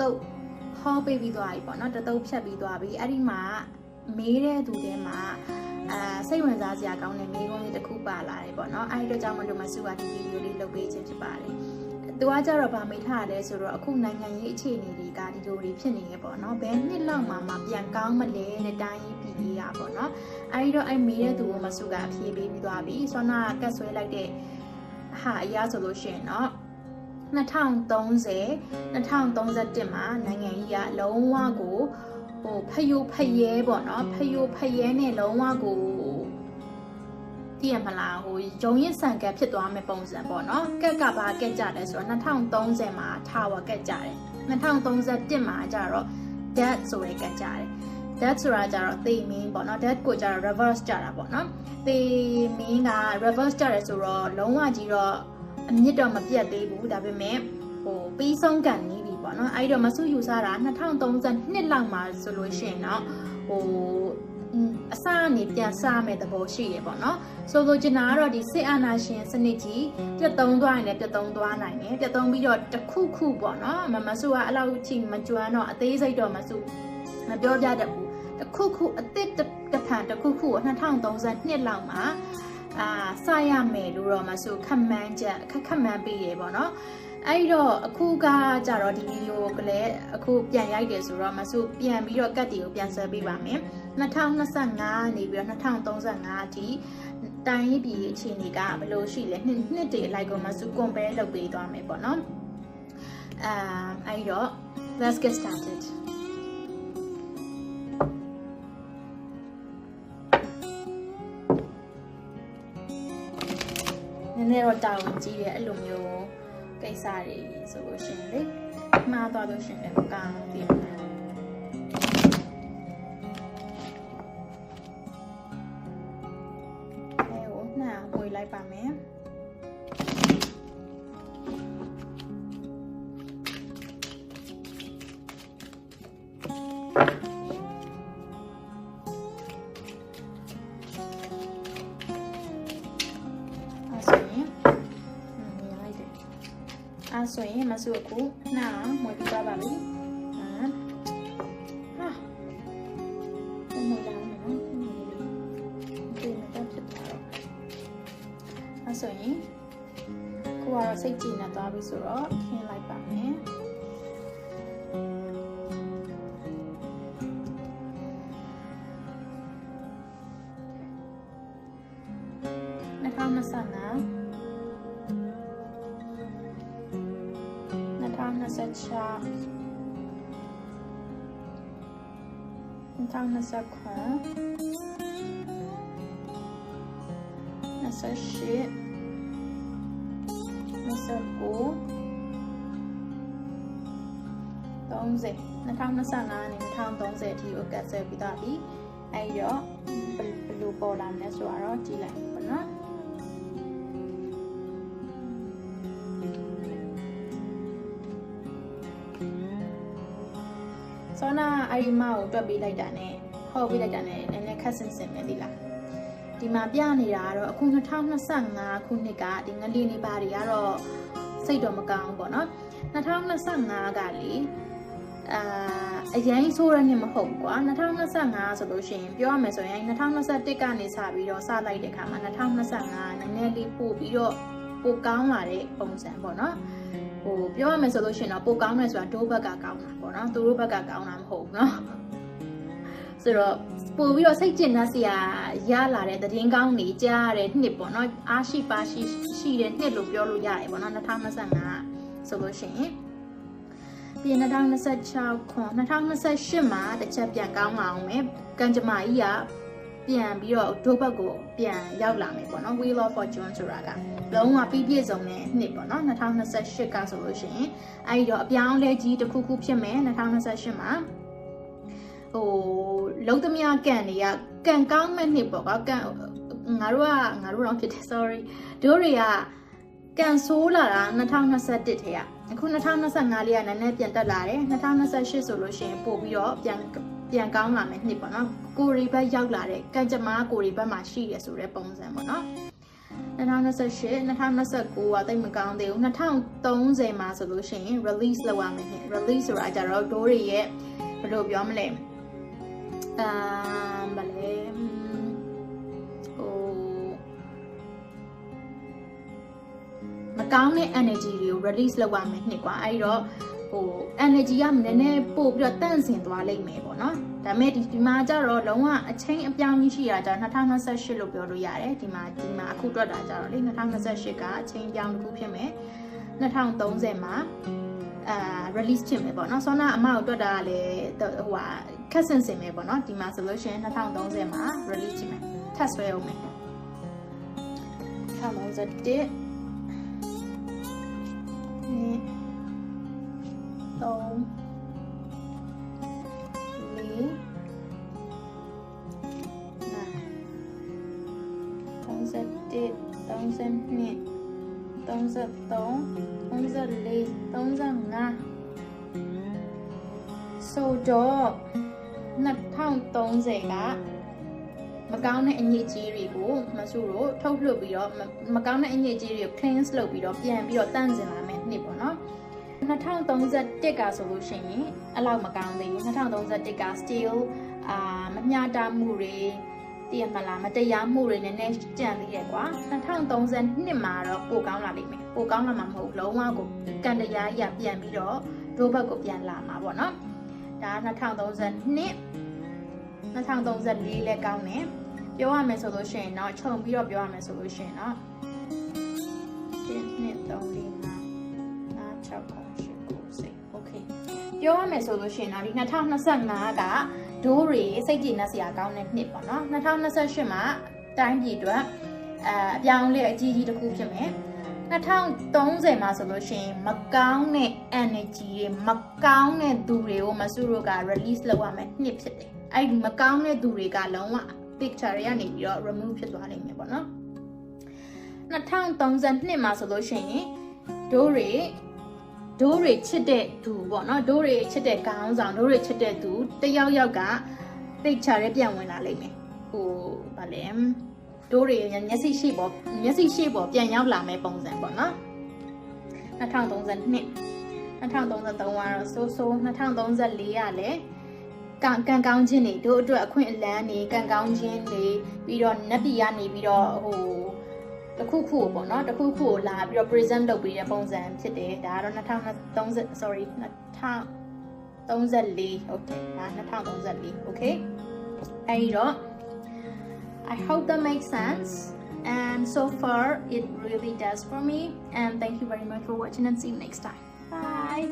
တုပ်ဟောပေးပြီးသွားပြီပေါ့နော်တတုပ်ဖြတ်ပြီးသွားပြီအဲ့ဒီမှာမေးတဲ့သူတွေမှာအာစိတ်ဝင်စားစရာကောင်းတဲ့မေးခွန်းလေးတစ်ခုပါလာတယ်ပေါ့နော်အဲ့ဒီတော့ကြောင့်မလို့မဆုကဒီဗီဒီယိုလေးလုပ်ပေးခြင်းဖြစ်ပါတယ်သူကကြတော့ဗာမေးထားတယ်ဆိုတော့အခုနိုင်ငံရေးအခြေအနေတွေကဒီလိုတွေဖြစ်နေရပေါ့နော်ဘယ်နှစ်လောက်မှမပြန်ကောင်းမလဲတဲ့တိုင်းပြည်ကြီးရပေါ့နော်အဲဒီတော့အဲ့မေးတဲ့သူကိုမဆုကအဖြေပေးပြီးသွားပြီဆောနာကတ်ဆွဲလိုက်တဲ့ဟာအရာဆိုလို့ရှိရင်တော့ 2030 2031မှာနိုင်ငံကြီးကလုံးဝကိုဟိုဖယိုဖယဲပေါ့နော်ဖယိုဖယဲနဲ့လုံးဝကိုတည်ရမလားဟိုဂျုံရင်ဆန်ကက်ဖြစ်သွားမယ့်ပုံစံပေါ့နော်ကက်ကဘာကက်ကြတယ်ဆိုတော့2030မှာထာဝကက်ကြတယ်2031မှာကျတော့ dead ဆိုရဲကက်ကြတယ် dead ဆိုတာကျတော့သေမင်းပေါ့နော် dead ကိုကျတော့ reverse ကြတာပေါ့နော်သေမင်းက reverse ကြတယ်ဆိုတော့လုံးဝကြီးတော့ အမြင့်တော့မပြတ်သေးဘူးဒါပေမဲ့ဟိုပြီးဆုံးကန်နေပြီပေါ့နော်အဲ့တော့မဆုယူဆတာ2032လောက်မှာဆိုလို့ရှိရင်တော့ဟိုအစအနေပြန်စမဲ့သဘောရှိရပေါ့နော်ဆိုလိုချင်တာကတော့ဒီစစ်အာဏာရှင်စနစ်ကြီးပြတ်သုံးသွားရင်လည်းပြတ်သုံးသွားနိုင်တယ်ပြတ်သုံးပြီးတော့တစ်ခုခုပေါ့နော်မမဆုကအဲ့လောက်ချိမကျွမ်းတော့အသေးစိတ်တော့မဆုမပြောပြတတ်ဘူးတစ်ခုခုအစ်စ်တစ်ဖန်တစ်ခုခုကို2032လောက်မှာ အာစရမယ်လို့တော့မဆုခက်မှန်းချက်ခက်ခက်မှန်းပေးရေပေါ့နော်အဲ့တော့အခုကကြတော့ဒီဗီဒီယိုကလည်းအခုပြန်ရိုက်တယ်ဆိုတော့မဆုပြန်ပြီးတော့ကတ်တီကိုပြန်ဆွဲပေးပါမယ်2025နေပြီးတော့2035အထိတိုင်းပြည်အခြေအနေကဘယ်လိုရှိလဲနှစ်နှစ်တည်းအလိုက်ကိုမဆု compare လုပ်ပေးသွားမယ်ပေါ့နော်အာအဲ့တော့ let's get started နည်းနည်းတော့တာဝန်ကြီးရဲ့အဲ့လိုမျိုးကိစ္စတွေဆိုလို့ရှိရင်လေမှားသွားလို့ရှိရင်လည်းမကောင်းဘူးပြင်မယ်အဲဟိုနှာဝေလိုက်ပါမယ် အဲ့ဆိုရင်မဆုအခုနှာမွေးပြပါပါပြီဟာဟာဘယ်မှာလဲနော်ဒီမှာတော့ဖြစ်သွားတော့အဲ့ဆိုရင်ကိုကတော့စိတ်ကြည်နေသွားပြီဆိုတော့ခင်းလိုက်ပါမယ် 2025 2028 29 30 2025နေ2030အထိကိုကတ်ဆယ်ပြီးသားပြီအဲ့တော့ဘယ်လိုပေါ်လာမလဲဆိုတော့ကြည့်လိုက်ပါနော် ဆောနာအရီမာကိုတွက်ပေးလိုက်တာနဲ့ဟောပေးလိုက်တာနဲ့နည်းနည်းခက်ဆင်ဆင်ပဲဒီလားဒီမှာပြနေတာကတော့အခု2025ခုနှစ်ကဒီငလီနေပါတွေကတော့စိတ်တော့မကောင်းဘူးပေါ့နော်2025ကလေအာအရင်ဆိုးရနှစ်မဟုတ်ဘူးကွာ2025ဆိုလို့ရှိရင်ပြောရမယ်ဆိုရင်2021ကနေစပြီးတော့စလိုက်တဲ့အခါမှာ2025နည်းနည်းလေးပို့ပြီးတော့ ပိုကောင်းလာတဲ့ပုံစံပေါ့နော်ဟိုပြောရမယ်ဆိုလို့ရှိရင်တော့ပိုကောင်းတယ်ဆိုတာဒိုးဘက်ကကောင်းတာပေါ့နော်သူတို့ဘက်ကကောင်းတာမဟုတ်ဘူးနော်ဆိုတော့ပို့ပြီးတော့စိတ်ကျဉ်နှက်စရာရလာတဲ့သတင်းကောင်းတွေကြားရတဲ့နှစ်ပေါ့နော်အားရှိပါရှိရှိတဲ့နှစ်လို့ပြောလို့ရတယ်ပေါ့နော်2025ဆိုလို့ရှိရင်ပြီး2026ခွန်2028မှာတစ်ချက်ပြန်ကောင်းလာအောင်မယ်ကံကြမ္မာကြီးက ပြန်ပြီးတော့ဒိုးဘက်ကိုပြန်ရောက်လာမယ်ပေါ့နော် Wheel of Fortune ဆိုတာကလုံးဝပြီးပြည့်စုံတဲ့နှစ်ပေါ့နော်2028ကဆိုလို့ရှိရင်အဲဒီတော့အပြောင်းလဲကြီးတစ်ခုခုဖြစ်မယ်2028မှာဟိုလုံးသမျှကန်တွေကကန်ကောင်းမဲ့နှစ်ပေါ့ကွာကန်ငါတို့ကငါတို့တော့ဖြစ်တယ် sorry တို့တွေကကန်ဆိုးလာတာ2021ထဲကအခု2025လေးကနည်းနည်းပြန်တက်လာတယ်2028ဆိုလို့ရှိရင်ပို့ပြီးတော့ပြန် ပြန်ကောင်းလာမယ်နှစ်ပေါ့နော်ကိုရီဘက်ရောက်လာတဲ့ကံကြမ္မာကိုရီဘက်မှာရှိတယ်ဆိုတဲ့ပုံစံပေါ့နော်2028 2029ကတိတ်မကောင်းသေးဘူး2030မှာဆိုလို့ရှိရင် release လုပ်ရမယ်နှစ် release ဆိုတာကြတော့ဒိုးတွေရဲ့ဘယ်လိုပြောမလဲအာဗလဲ ကောင်းတဲ့ energy တွေကို release လုပ်ရမယ်နှစ်ကွာအဲဒီတော့ဟို energy ကနည်းနည်းပို့ပြီးတော့တန့်စင်သွားလိမ့်မယ်ပေါ့နော်ဒါပေမဲ့ဒီဒီမှာကျတော့လုံးဝအချင်းအပြောင်းကြီးရှိတာကျတော့2028လို့ပြောလို့ရတယ်ဒီမှာဒီမှာအခုတွက်တာကျတော့လေ2028ကအချင်းအပြောင်းတစ်ခုဖြစ်မယ်2030မှာအာ release ဖြစ်မယ်ပေါ့နော်ဆောနာအမကိုတွက်တာကလည်းဟိုဟာခက်ဆင်စင်မယ်ပေါ့နော်ဒီမှာဆိုလို့ရှိရင်2030မှာ release ဖြစ်မယ်ထပ်ဆွဲအောင်မယ်2031 tôm lý. Nè tông giật tịt tông giật nhẹ tông giật tống tông giật lì tông giật nga sâu chỗ nật thong tông dễ cá မကောင်းတဲ့အညစ်အကြေးတွေကိုမဆူတို့ထုတ်လွှတ်ပြီးတော့မမကောင်းတဲ့အညစ်အကြေးတွေကို cleanse လုပ်ပြီးတော့ပြန်ပြီးတော့တန့်စင်လာမယ်နှစ်ပေါ့နော်2031ကဆိုလို့ရှိရင်အဲ့လောက်မကောင်းသေးဘူး2031က still အာမမျှတမှုတွေတည်ရမလားမတရားမှုတွေနည်းနည်းကြံသေးတယ်ကွာ2032မှာတော့ပိုကောင်းလာလိမ့်မယ်ပိုကောင်းလာမှာမဟုတ်လုံးဝကိုကံတရားရပြန်ပြီးတော့ဒိုးဘက်ကိုပြန်လာမှာပေါ့နော်ဒါ2032 2034လည်းကောင်းတယ် ပြောရမယ်ဆိုလို့ရှိရင်တော့ခြုံပြီးတော့ပြောရမယ်ဆိုလို့ရှိရင်တော့1 2 3 4 5 6 9 10 okay ပြောရမယ်ဆိုလို့ရှိရင်တော့ဒီ2025ကဒိုးတွေစိတ်ကြည်နှက်စရာကောင်းတဲ့နှစ်ပေါ့နော်2028မှာတိုင်းပြည်အတွက်အဲအပြောင်းလဲအကြီးကြီးတစ်ခုဖြစ်မယ်2030မှာဆိုလို့ရှိရင်မကောင်းတဲ့ energy တွေမကောင်းတဲ့သူတွေကိုမဆုတို့က release လုပ်ရမယ်နှစ်ဖြစ်တယ်အဲ့ဒီမကောင်းတဲ့သူတွေကလုံးဝ picture တွေကနေပြီးတော့ remove ဖြစ်သွားနိုင်မယ်ပေါ့နော်2032မှာဆိုလို့ရှိရင်ဒိုးတွေဒိုးတွေချစ်တဲ့သူပေါ့နော်ဒိုးတွေချစ်တဲ့ကောင်းဆောင်ဒိုးတွေချစ်တဲ့သူတယောက်ယောက်က picture တွေပြန်ဝင်လာလိမ့်မယ်ဟိုဗာလဲဒိုးတွေမျက်စိရှိပေါ်မျက်စိရှိပေါ်ပြန်ရောက်လာမယ့်ပုံစံပေါ့နော်2032 2033ကတော့ဆိုးဆိုး2034ကလည်း ကံကံကောင်းခြင်းတွေတို့အတွက်အခွင့်အလန်းတွေကံကောင်းခြင်းတွေပြီးတော့နတ်ပြည်ကနေပြီးတော့ဟိုတခုခုပေါ့နော်တခုခုကိုလာပြီးတော့ present လုပ်ပေးတဲ့ပုံစံဖြစ်တယ်ဒါကတော့2030 sorry 2034 okay ဒါ2034 okay အဲဒီတော့ I hope that makes sense and so far it really does for me and thank you very much for watching and see you next time bye